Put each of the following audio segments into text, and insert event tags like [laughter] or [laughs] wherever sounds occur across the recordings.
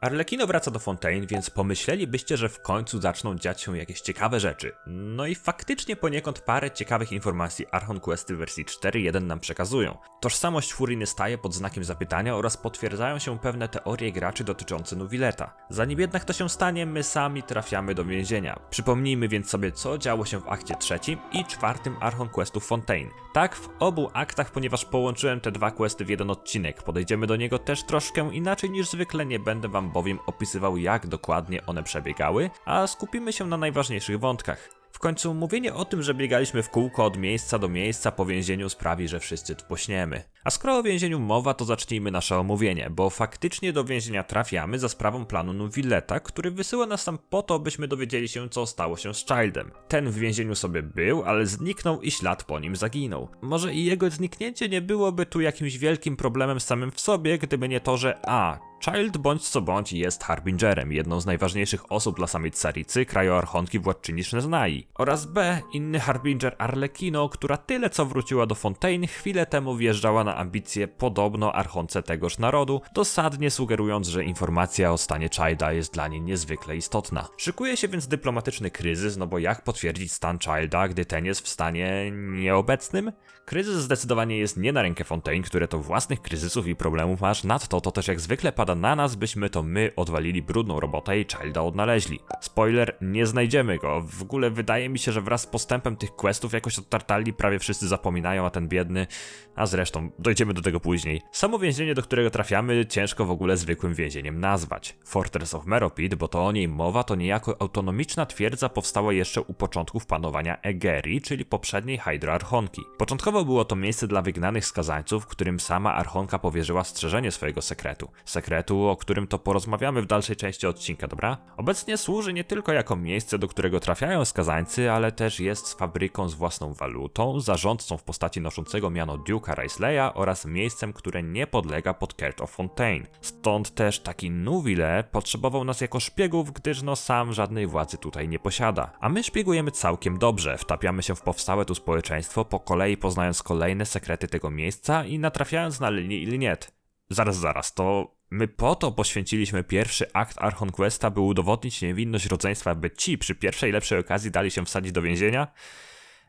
Arlecchino wraca do Fontaine, więc pomyślelibyście, że w końcu zaczną dziać się jakieś ciekawe rzeczy. No i faktycznie poniekąd parę ciekawych informacji Archon Questy wersji 4.1 nam przekazują. Tożsamość Furiny staje pod znakiem zapytania oraz potwierdzają się pewne teorie graczy dotyczące Nuvileta. Zanim jednak to się stanie, my sami trafiamy do więzienia. Przypomnijmy więc sobie, co działo się w akcie trzecim i czwartym Archon Questu Fontaine. Tak, w obu aktach, ponieważ połączyłem te dwa questy w jeden odcinek, podejdziemy do niego też troszkę inaczej niż zwykle, nie będę wam bowiem opisywał jak dokładnie one przebiegały, a skupimy się na najważniejszych wątkach. W końcu mówienie o tym, że biegaliśmy w kółko od miejsca do miejsca po więzieniu sprawi, że wszyscy tu pośniemy. A skoro o więzieniu mowa, to zacznijmy nasze omówienie, bo faktycznie do więzienia trafiamy za sprawą planu Nuvilleta, który wysyła nas tam po to, byśmy dowiedzieli się, co stało się z Childem. Ten w więzieniu sobie był, ale zniknął i ślad po nim zaginął. Może i jego zniknięcie nie byłoby tu jakimś wielkim problemem samym w sobie, gdyby nie to, że a, Child bądź co bądź jest Harbingerem, jedną z najważniejszych osób dla samej Caricy, krajoarchonki władczyni Sznai. Oraz B, inny Harbinger Arlecchino, która tyle co wróciła do Fontaine, chwilę temu wjeżdżała na ambicje podobno archonce tegoż narodu, dosadnie sugerując, że informacja o stanie Childa jest dla niej niezwykle istotna. Szykuje się więc dyplomatyczny kryzys, no bo jak potwierdzić stan Childa, gdy ten jest w stanie nieobecnym? Kryzys zdecydowanie jest nie na rękę Fontaine, które to własnych kryzysów i problemów masz, nadto to też jak zwykle pada na nas, byśmy to my odwalili brudną robotę i Childa odnaleźli. Spoiler, nie znajdziemy go. W ogóle wydaje mi się, że wraz z postępem tych questów jakoś od Tartali prawie wszyscy zapominają, a ten biedny... A zresztą, dojdziemy do tego później. Samo więzienie, do którego trafiamy, ciężko w ogóle zwykłym więzieniem nazwać. Fortress of Meropid, bo to o niej mowa, to niejako autonomiczna twierdza powstała jeszcze u początków panowania Egeri, czyli poprzedniej Hydra Archonki. Początkowo było to miejsce dla wygnanych skazańców, którym sama Archonka powierzyła strzeżenie swojego sekretu. Sekretu, o którym to porozmawiamy w dalszej części odcinka, dobra? Obecnie służy nie tylko jako miejsce, do którego trafiają skazańcy, ale też jest fabryką z własną walutą, zarządcą w postaci noszącego miano Duke'a Raisleya oraz miejscem, które nie podlega pod Kert of Fontaine. Stąd też taki Nuvile potrzebował nas jako szpiegów, gdyż no sam żadnej władzy tutaj nie posiada. A my szpiegujemy całkiem dobrze, wtapiamy się w powstałe tu społeczeństwo, po kolei poznając kolejne sekrety tego miejsca i natrafiając na linię i liniet. Zaraz, zaraz, to My po to poświęciliśmy pierwszy akt Archon Questa, by udowodnić niewinność rodzeństwa, by ci przy pierwszej lepszej okazji dali się wsadzić do więzienia?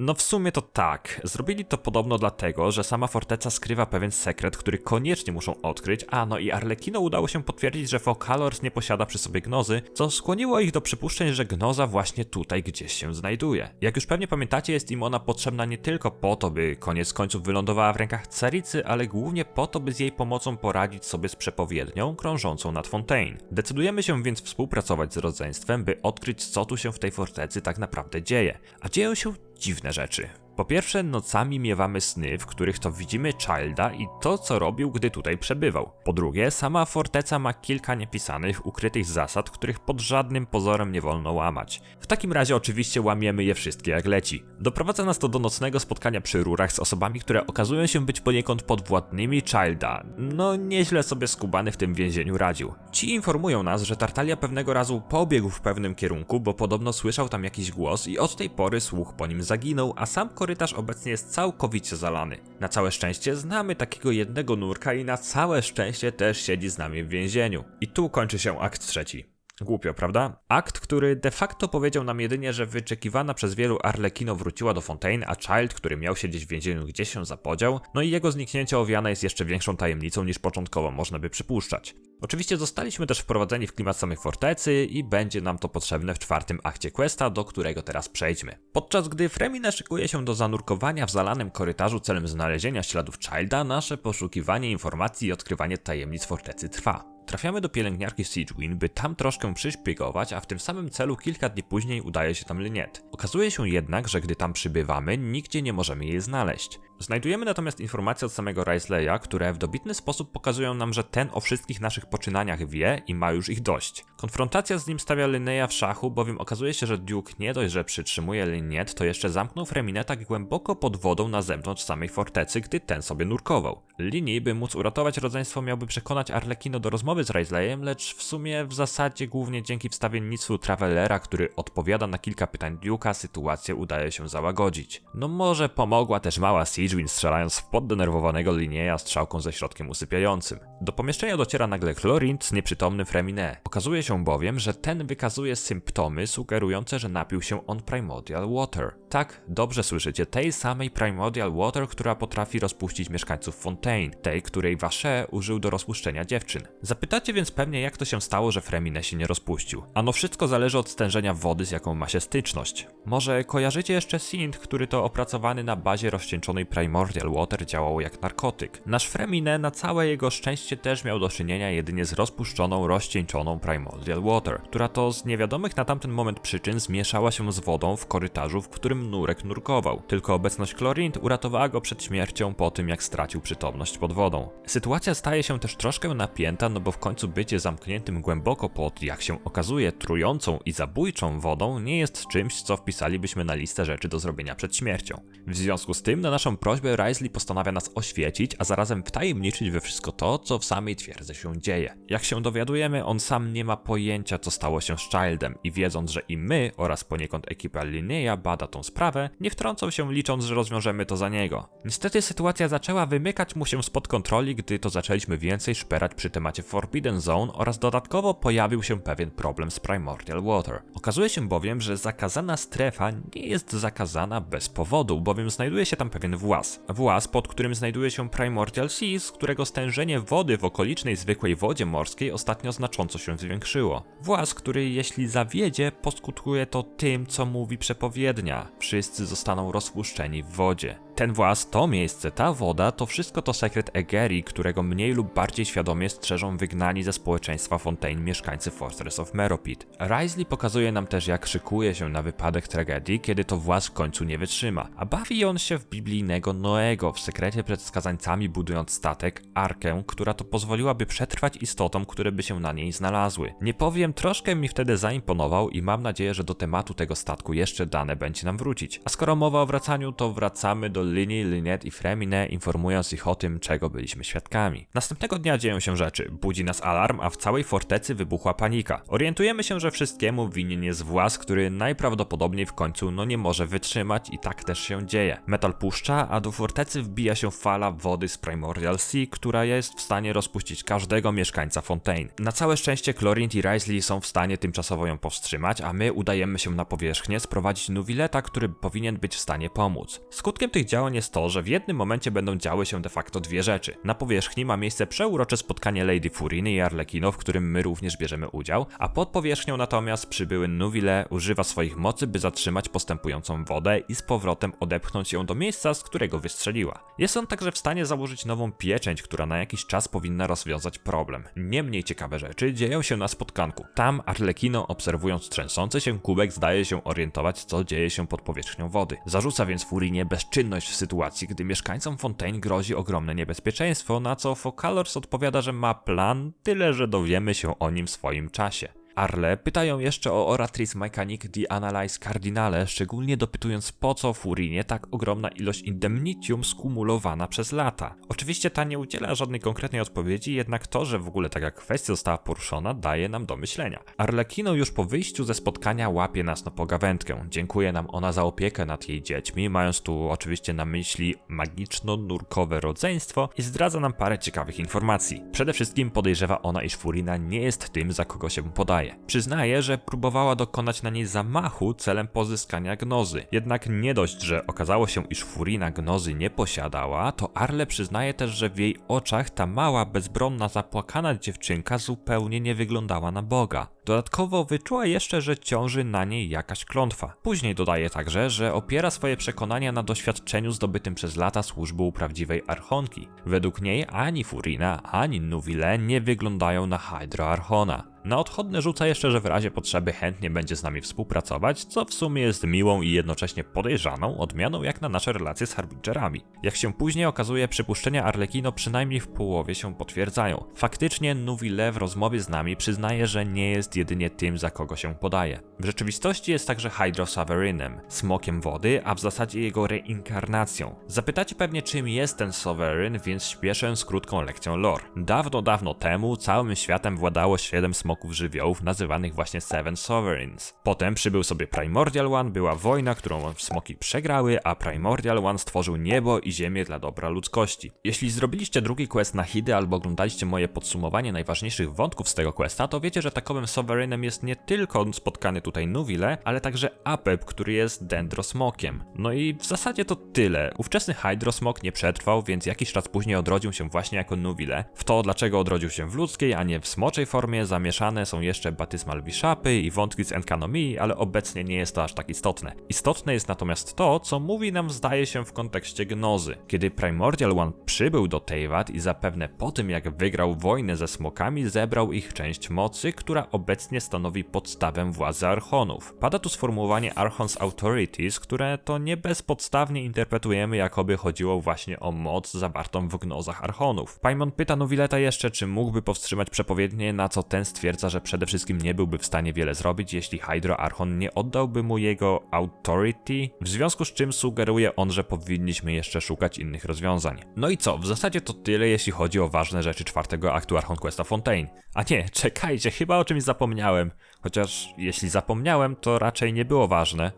No w sumie to tak. Zrobili to podobno dlatego, że sama forteca skrywa pewien sekret, który koniecznie muszą odkryć, a no i Arlecchino udało się potwierdzić, że Focalors nie posiada przy sobie gnozy, co skłoniło ich do przypuszczeń, że gnoza właśnie tutaj gdzieś się znajduje. Jak już pewnie pamiętacie, jest im ona potrzebna nie tylko po to, by koniec końców wylądowała w rękach caricy, ale głównie po to, by z jej pomocą poradzić sobie z przepowiednią krążącą nad Fontaine. Decydujemy się więc współpracować z rodzeństwem, by odkryć co tu się w tej fortecy tak naprawdę dzieje. A dzieją się dziwne rzeczy. Po pierwsze, nocami miewamy sny, w których to widzimy Childa i to, co robił, gdy tutaj przebywał. Po drugie, sama forteca ma kilka niepisanych, ukrytych zasad, których pod żadnym pozorem nie wolno łamać. W takim razie oczywiście łamiemy je wszystkie jak leci. Doprowadza nas to do nocnego spotkania przy rurach z osobami, które okazują się być poniekąd podwładnymi Childa. No, nieźle sobie skubany w tym więzieniu radził. Ci informują nas, że Tartalia pewnego razu pobiegł w pewnym kierunku, bo podobno słyszał tam jakiś głos i od tej pory słuch po nim zaginął, a sam korytarz obecnie jest całkowicie zalany. Na całe szczęście znamy takiego jednego nurka i na całe szczęście też siedzi z nami w więzieniu. I tu kończy się akt trzeci. Głupio, prawda? Akt, który de facto powiedział nam jedynie, że wyczekiwana przez wielu Arlecchino wróciła do Fontaine, a Child, który miał siedzieć w więzieniu gdzieś się zapodział, no i jego zniknięcie owiane jest jeszcze większą tajemnicą niż początkowo można by przypuszczać. Oczywiście zostaliśmy też wprowadzeni w klimat samej fortecy i będzie nam to potrzebne w czwartym akcie questa, do którego teraz przejdźmy. Podczas gdy Fremina szykuje się do zanurkowania w zalanym korytarzu celem znalezienia śladów Childa, nasze poszukiwanie informacji i odkrywanie tajemnic fortecy trwa. Trafiamy do pielęgniarki Siegewin, by tam troszkę przyszpiegować, a w tym samym celu kilka dni później udaje się tam Lynette. Okazuje się jednak, że gdy tam przybywamy, nigdzie nie możemy jej znaleźć. Znajdujemy natomiast informacje od samego Risleya, które w dobitny sposób pokazują nam, że ten o wszystkich naszych poczynaniach wie i ma już ich dość. Konfrontacja z nim stawia Linnea w szachu, bowiem okazuje się, że Duke nie dość, że przytrzymuje Lynette, to jeszcze zamknął Freminę tak głęboko pod wodą na zewnątrz samej fortecy, gdy ten sobie nurkował. Linii, by móc uratować rodzeństwo, miałby przekonać Arlekino do rozmowy rozmowy z Risleyem, lecz w sumie w zasadzie głównie dzięki wstawiennictwu Travelera, który odpowiada na kilka pytań Duke'a, sytuację udaje się załagodzić. No może pomogła też mała Siegewin strzelając w poddenerwowanego Linieja strzałką ze środkiem usypiającym. Do pomieszczenia dociera nagle Chlorint z nieprzytomnym Freminet. Okazuje się bowiem, że ten wykazuje symptomy sugerujące, że napił się on Primordial Water. Tak, dobrze słyszycie, tej samej Primordial Water, która potrafi rozpuścić mieszkańców Fontaine, tej, której Vache użył do rozpuszczenia dziewczyn. Zapytacie więc pewnie, jak to się stało, że Freminet się nie rozpuścił. Ano wszystko zależy od stężenia wody, z jaką ma się styczność. Może kojarzycie jeszcze Sint, który to opracowany na bazie rozcieńczonej Primordial Water działał jak narkotyk. Nasz Freminet na całe jego szczęście też miał do czynienia jedynie z rozpuszczoną, rozcieńczoną Primordial Water, która to z niewiadomych na tamten moment przyczyn zmieszała się z wodą w korytarzu, w którym nurek nurkował. Tylko obecność Chlorint uratowała go przed śmiercią po tym, jak stracił przytomność pod wodą. Sytuacja staje się też troszkę napięta, no bo w końcu bycie zamkniętym głęboko pod, jak się okazuje, trującą i zabójczą wodą nie jest czymś, co wpisalibyśmy na listę rzeczy do zrobienia przed śmiercią. W związku z tym, na naszą prośbę, Risley postanawia nas oświecić, a zarazem wtajemniczyć we wszystko to, co w samej twierdzy się dzieje. Jak się dowiadujemy, on sam nie ma pojęcia, co stało się z Childem i wiedząc, że i my oraz poniekąd ekipa Linnea bada tą sprawę, nie wtrącą się licząc, że rozwiążemy to za niego. Niestety sytuacja zaczęła wymykać mu się spod kontroli, gdy to zaczęliśmy więcej szperać przy temacie Forbidden Zone oraz dodatkowo pojawił się pewien problem z Primordial Water. Okazuje się bowiem, że zakazana strefa nie jest zakazana bez powodu, bowiem znajduje się tam pewien włas. Włas, pod którym znajduje się Primordial Sea, z którego stężenie wody w okolicznej zwykłej wodzie morskiej ostatnio znacząco się zwiększyło. Włas, który jeśli zawiedzie, poskutkuje to tym, co mówi przepowiednia. Wszyscy zostaną rozpuszczeni w wodzie. Ten włas, to miejsce, ta woda, to wszystko to sekret Egeri, którego mniej lub bardziej świadomie strzeżą wygnani ze społeczeństwa Fontaine mieszkańcy Fortress of Meropit. Risley pokazuje nam też, jak szykuje się na wypadek tragedii, kiedy to włas w końcu nie wytrzyma. A bawi on się w biblijnego Noego, w sekrecie przed skazańcami budując statek, arkę, która to pozwoliłaby przetrwać istotom, które by się na niej znalazły. Nie powiem, troszkę mi wtedy zaimponował i mam nadzieję, że do tematu tego statku jeszcze dane będzie nam wrócić. A skoro mowa o wracaniu, to wracamy do linii Lynette i Fremine, informując ich o tym, czego byliśmy świadkami. Następnego dnia dzieją się rzeczy. Budzi nas alarm, a w całej fortecy wybuchła panika. Orientujemy się, że wszystkiemu winien jest włas, który najprawdopodobniej w końcu no nie może wytrzymać i tak też się dzieje. Metal puszcza, a do fortecy wbija się fala wody z Primordial Sea, która jest w stanie rozpuścić każdego mieszkańca Fontaine. Na całe szczęście Chlorint i Risley są w stanie tymczasowo ją powstrzymać, a my udajemy się na powierzchnię sprowadzić Nuvileta, który powinien być w stanie pomóc. Skutkiem tych działań jest to, że w jednym momencie będą działy się de facto dwie rzeczy. Na powierzchni ma miejsce przeurocze spotkanie Lady Furiny i Arlekino, w którym my również bierzemy udział, a pod powierzchnią natomiast przybyły Nuvile używa swoich mocy, by zatrzymać postępującą wodę i z powrotem odepchnąć ją do miejsca, z którego wystrzeliła. Jest on także w stanie założyć nową pieczęć, która na jakiś czas powinna rozwiązać problem. Nie mniej ciekawe rzeczy dzieją się na spotkanku. Tam Arlekino, obserwując trzęsący się kubek, zdaje się orientować, co dzieje się pod powierzchnią wody. Zarzuca więc Furinie bezczynność w sytuacji, gdy mieszkańcom Fontaine grozi ogromne niebezpieczeństwo, na co Focalors odpowiada, że ma plan, tyle że dowiemy się o nim w swoim czasie. Arle pytają jeszcze o Oratrice Mechanic The Analyze Cardinale, szczególnie dopytując po co Furinie tak ogromna ilość indemnitium skumulowana przez lata. Oczywiście ta nie udziela żadnej konkretnej odpowiedzi, jednak to, że w ogóle taka kwestia została poruszona, daje nam do myślenia. Arlekino już po wyjściu ze spotkania łapie nas na pogawędkę. Dziękuję nam ona za opiekę nad jej dziećmi, mając tu oczywiście na myśli magiczno-nurkowe rodzeństwo i zdradza nam parę ciekawych informacji. Przede wszystkim podejrzewa ona, iż Furina nie jest tym, za kogo się podaje. Przyznaje, że próbowała dokonać na niej zamachu celem pozyskania gnozy. Jednak nie dość, że okazało się, iż Furina gnozy nie posiadała, to Arle przyznaje też, że w jej oczach ta mała, bezbronna, zapłakana dziewczynka zupełnie nie wyglądała na Boga. Dodatkowo wyczuła jeszcze, że ciąży na niej jakaś klątwa. Później dodaje także, że opiera swoje przekonania na doświadczeniu zdobytym przez lata służby u prawdziwej archonki. Według niej ani Furina, ani Nuvile nie wyglądają na Hydro Archona. Na odchodne rzuca jeszcze, że w razie potrzeby chętnie będzie z nami współpracować, co w sumie jest miłą i jednocześnie podejrzaną odmianą jak na nasze relacje z Harbingerami. Jak się później okazuje, przypuszczenia Arlecchino przynajmniej w połowie się potwierdzają. Faktycznie Nuvile w rozmowie z nami przyznaje, że nie jest jedynie tym, za kogo się podaje. W rzeczywistości jest także Hydro Sovereignem, smokiem wody, a w zasadzie jego reinkarnacją. Zapytacie pewnie czym jest ten Sovereign, więc śpieszę z krótką lekcją lore. Dawno, dawno temu całym światem władało 7 smoków żywiołów nazywanych właśnie Seven Sovereigns. Potem przybył sobie Primordial One, była wojna, którą smoki przegrały, a Primordial One stworzył niebo i ziemię dla dobra ludzkości. Jeśli zrobiliście drugi quest na Hidy albo oglądaliście moje podsumowanie najważniejszych wątków z tego questa, to wiecie, że takowym Sovereignem jest nie tylko spotkany tutaj Nuvile, ale także Apep, który jest Dendrosmokiem. No i w zasadzie to tyle. Ówczesny Hydrosmok nie przetrwał, więc jakiś czas później odrodził się właśnie jako Nuvile. W to, dlaczego odrodził się w ludzkiej, a nie w smoczej formie, zamieszane są jeszcze Batysmal Bishapy i wątki z Enkanomii, ale obecnie nie jest to aż tak istotne. Istotne jest natomiast to, co mówi nam zdaje się w kontekście gnozy. Kiedy Primordial One przybył do Teyvat i zapewne po tym jak wygrał wojnę ze smokami, zebrał ich część mocy, która obecnie stanowi podstawę władzy Archonów. Pada tu sformułowanie Archon's Authorities, które to nie bezpodstawnie interpretujemy, jakoby chodziło właśnie o moc zawartą w gnozach Archonów. Paimon pyta Nuvileta jeszcze, czy mógłby powstrzymać przepowiednie, na co ten stwierdza, że przede wszystkim nie byłby w stanie wiele zrobić, jeśli Hydro Archon nie oddałby mu jego Authority, w związku z czym sugeruje on, że powinniśmy jeszcze szukać innych rozwiązań. No i co, w zasadzie to tyle, jeśli chodzi o ważne rzeczy czwartego aktu Archon Questa Fontaine. A nie, [laughs] czekajcie, chyba o czymś zapomniałem. Chociaż jeśli zapomniałem, to raczej nie było ważne.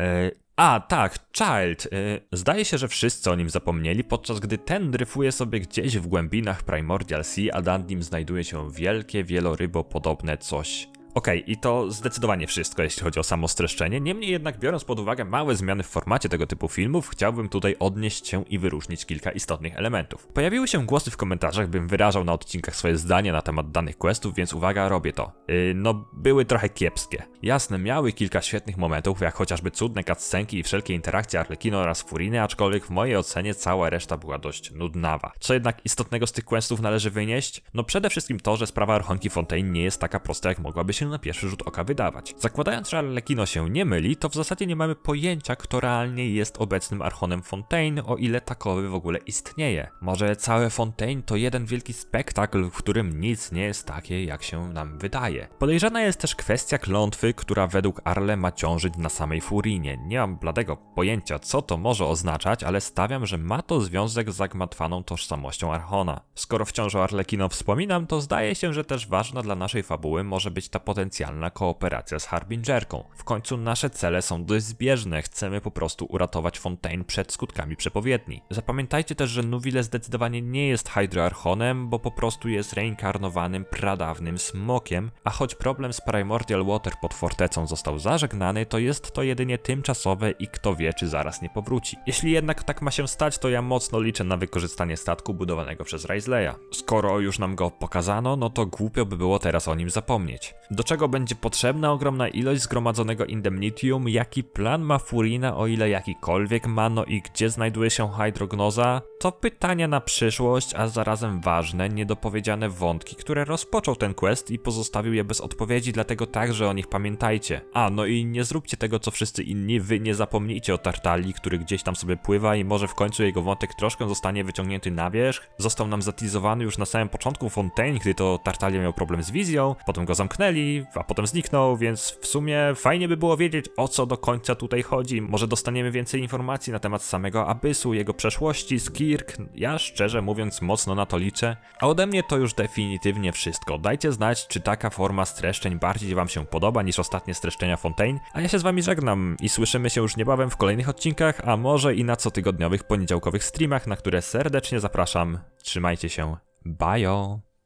E, a, tak, Child. E, zdaje się, że wszyscy o nim zapomnieli, podczas gdy ten dryfuje sobie gdzieś w głębinach Primordial Sea, a nad nim znajduje się wielkie, wielorybopodobne coś. Okej, i to zdecydowanie wszystko, jeśli chodzi o samo streszczenie. Niemniej jednak, biorąc pod uwagę małe zmiany w formacie tego typu filmów, chciałbym tutaj odnieść się i wyróżnić kilka istotnych elementów. Pojawiły się głosy w komentarzach, bym wyrażał na odcinkach swoje zdanie na temat danych questów, więc uwaga, robię to. Yy, no, były trochę kiepskie. Jasne, miały kilka świetnych momentów, jak chociażby cudne cutscenki i wszelkie interakcje Arlekino oraz Furiny, aczkolwiek w mojej ocenie cała reszta była dość nudnawa. Co jednak istotnego z tych questów należy wynieść? No przede wszystkim to, że sprawa Archonki Fontaine nie jest taka prosta, jak mogłaby się na pierwszy rzut oka wydawać. Zakładając, że Arlecchino się nie myli, to w zasadzie nie mamy pojęcia, kto realnie jest obecnym Archonem Fontaine, o ile takowy w ogóle istnieje. Może całe Fontaine to jeden wielki spektakl, w którym nic nie jest takie, jak się nam wydaje. Podejrzana jest też kwestia klątwy, która według Arle ma ciążyć na samej Furinie. Nie mam bladego pojęcia, co to może oznaczać, ale stawiam, że ma to związek z zagmatwaną tożsamością Archona. Skoro wciąż o Arlekino wspominam, to zdaje się, że też ważna dla naszej fabuły może być ta potencjalna kooperacja z Harbingerką. W końcu nasze cele są dość zbieżne, chcemy po prostu uratować Fontaine przed skutkami przepowiedni. Zapamiętajcie też, że Nuvile zdecydowanie nie jest Hydroarchonem, bo po prostu jest reinkarnowanym, pradawnym smokiem, a choć problem z Primordial Water pod fortecą został zażegnany, to jest to jedynie tymczasowe i kto wie, czy zaraz nie powróci. Jeśli jednak tak ma się stać, to ja mocno liczę na wykorzystanie statku budowanego przez Raisleya. Skoro już nam go pokazano, no to głupio by było teraz o nim zapomnieć. Do czego będzie potrzebna ogromna ilość zgromadzonego indemnitium, jaki plan ma Furina, o ile jakikolwiek ma, no i gdzie znajduje się hydrognoza? To pytania na przyszłość, a zarazem ważne, niedopowiedziane wątki, które rozpoczął ten quest i pozostawił je bez odpowiedzi, dlatego także o nich pamiętajcie. A, no i nie zróbcie tego, co wszyscy inni, wy nie zapomnijcie o Tartali, który gdzieś tam sobie pływa i może w końcu jego wątek troszkę zostanie wyciągnięty na wierzch. Został nam zatizowany już na samym początku Fontaine, gdy to Tartalia miał problem z wizją, potem go zamknęli, a potem zniknął, więc w sumie fajnie by było wiedzieć, o co do końca tutaj chodzi. Może dostaniemy więcej informacji na temat samego Abysu, jego przeszłości, Skirk. Ja szczerze mówiąc mocno na to liczę. A ode mnie to już definitywnie wszystko. Dajcie znać, czy taka forma streszczeń bardziej wam się podoba niż ostatnie streszczenia Fontaine, a ja się z wami żegnam i słyszymy się już niebawem w kolejnych odcinkach, a może i na cotygodniowych poniedziałkowych streamach, na które serdecznie zapraszam. Trzymajcie się. Bye!